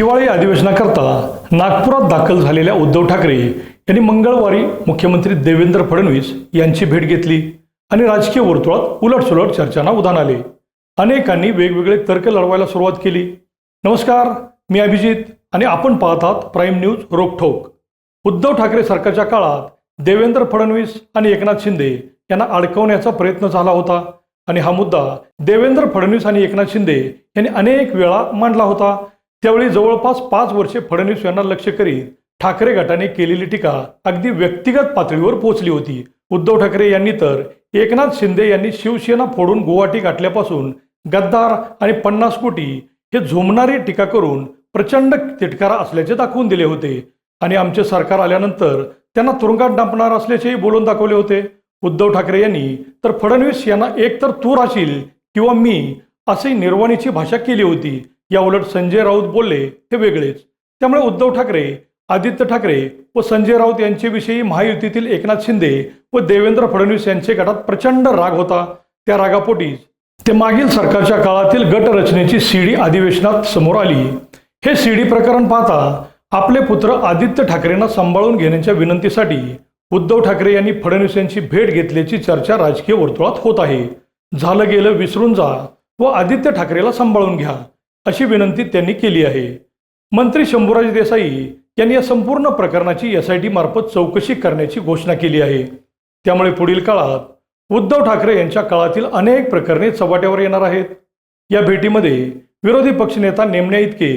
हिवाळी अधिवेशनाकरता नागपुरात दाखल झालेल्या उद्धव ठाकरे यांनी मंगळवारी मुख्यमंत्री देवेंद्र फडणवीस यांची भेट घेतली आणि राजकीय वर्तुळात उलटसुलट चर्चांना उधाण आले. अनेकांनी वेगवेगळे तर्क लढवायला सुरुवात केली. नमस्कार मी अभिजित आणि आपण पाहत आहात प्राईम न्यूज रोखोक उद्धव ठाकरे सरकारच्या काळात देवेंद्र फडणवीस आणि एकनाथ शिंदे यांना अडकवण्याचा प्रयत्न झाला होता आणि हा मुद्दा देवेंद्र फडणवीस आणि एकनाथ शिंदे यांनी अनेक वेळा मांडला होता. त्यावेळी जवळपास पाच वर्षे फडणवीस यांना लक्ष करीत ठाकरे गटाने केलेली टीका अगदी व्यक्तिगत पातळीवर पोहोचली होती. उद्धव ठाकरे यांनी तर एकनाथ शिंदे यांनी शिवसेना फोडून गुवाहाटी गाठल्यापासून गद्दार आणि पन्नास कोटी हे झोमणारी टीका करून प्रचंड तिटकारा असल्याचे दाखवून दिले होते. आणि आमचे सरकार आल्यानंतर त्यांना तुरुंगात डांपणार असल्याचेही बोलून दाखवले होते. उद्धव ठाकरे यांनी तर फडणवीस यांना एकतर तू राहशील किंवा मी अशी निर्वाणीची भाषा केली होती. या उलट संजय राऊत बोलले हे वेगळेच. त्यामुळे उद्धव ठाकरे आदित्य ठाकरे व संजय राऊत यांच्याविषयी महायुतीतील एकनाथ शिंदे व देवेंद्र फडणवीस यांचे गटात प्रचंड राग होता. त्या रागापोटीच ते मागील सरकारच्या काळातील गट रचनेची सीडी अधिवेशनात समोर आली. हे सीडी प्रकरण पाहता आपले पुत्र आदित्य ठाकरेंना सांभाळून घेण्याच्या विनंतीसाठी उद्धव ठाकरे यांनी फडणवीस यांची भेट घेतल्याची चर्चा राजकीय वर्तुळात होत आहे. झालं गेलं विसरून जा व आदित्य ठाकरेला सांभाळून घ्या. अशी विनंती त्यांनी केली आहे. मंत्री शंभूराज देसाई यांनी या संपूर्ण प्रकरणाची एस आय टी मार्फत चौकशी करण्याची घोषणा केली आहे. त्यामुळे पुढील काळात उद्धव ठाकरे यांच्या काळातील अनेक प्रकरणे चव्हाट्यावर येणार आहेत. या भेटीमध्ये विरोधी पक्षनेता नेमण्या इतके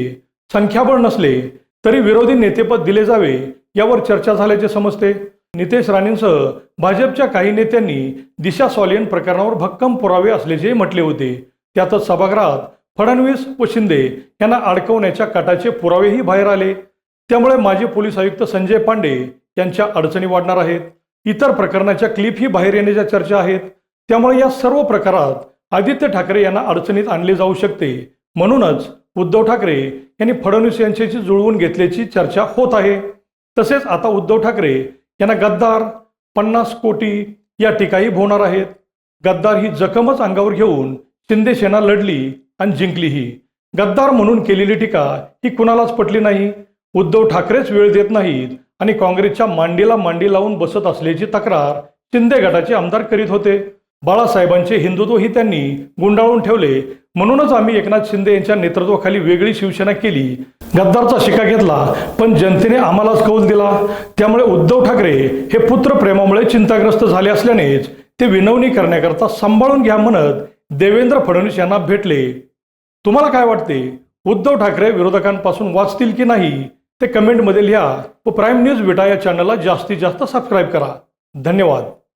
संख्याबळ नसले तरी विरोधी नेतेपद दिले जावे यावर चर्चा झाल्याचे समजते. नितेश राणेंसह भाजपच्या काही नेत्यांनी दिशा सॉलियन प्रकरणावर भक्कम पुरावे असल्याचे म्हटले होते. त्यातच सभागृहात फडणवीस व शिंदे यांना अडकवण्याच्या कटाचे पुरावेही बाहेर आले. त्यामुळे माजी पोलीस आयुक्त संजय पांडे यांच्या अडचणी वाढणार आहेत. इतर प्रकरणाच्या क्लिपही बाहेर येण्याच्या चर्चा आहेत. त्यामुळे या सर्व प्रकारात आदित्य ठाकरे यांना अडचणीत आणले जाऊ शकते. म्हणूनच उद्धव ठाकरे यांनी फडणवीस यांच्याशी जुळवून घेतल्याची चर्चा होत आहे. तसेच आता उद्धव ठाकरे यांना गद्दार पन्नास कोटी या टीकाही भोवणार आहेत. गद्दार ही जखमच अंगावर घेऊन शिंदे सेना लढली. आणि जिंकलीही गद्दार म्हणून केलेली टीका ही कुणालाच पटली नाही. उद्धव ठाकरेच वेळ देत नाहीत आणि काँग्रेसच्या मांडीला मांडी लावून बसत असल्याची तक्रार शिंदे गटाचे आमदार करीत होते. बाळासाहेबांचे हिंदुत्वही त्यांनी गुंडाळून ठेवले. म्हणूनच आम्ही एकनाथ शिंदे यांच्या नेतृत्वाखाली वेगळी शिवसेना केली. गद्दारचा शिका घेतला पण जनतेने आम्हालाच कौल दिला. त्यामुळे उद्धव ठाकरे हे पुत्र प्रेमामुळे चिंताग्रस्त झाले असल्यानेच ते विनवणी करण्याकरता सांभाळून घ्या म्हणत देवेंद्र फडणवीस यांना भेटले. तुम्हाला काय वाटते? उद्धव ठाकरे विरोधकांपासून वाचतील की नाही? ते कमेंटमध्ये लिहा. व प्राईम न्यूज विटा या चॅनलला जास्तीत जास्त सबस्क्राईब करा. धन्यवाद.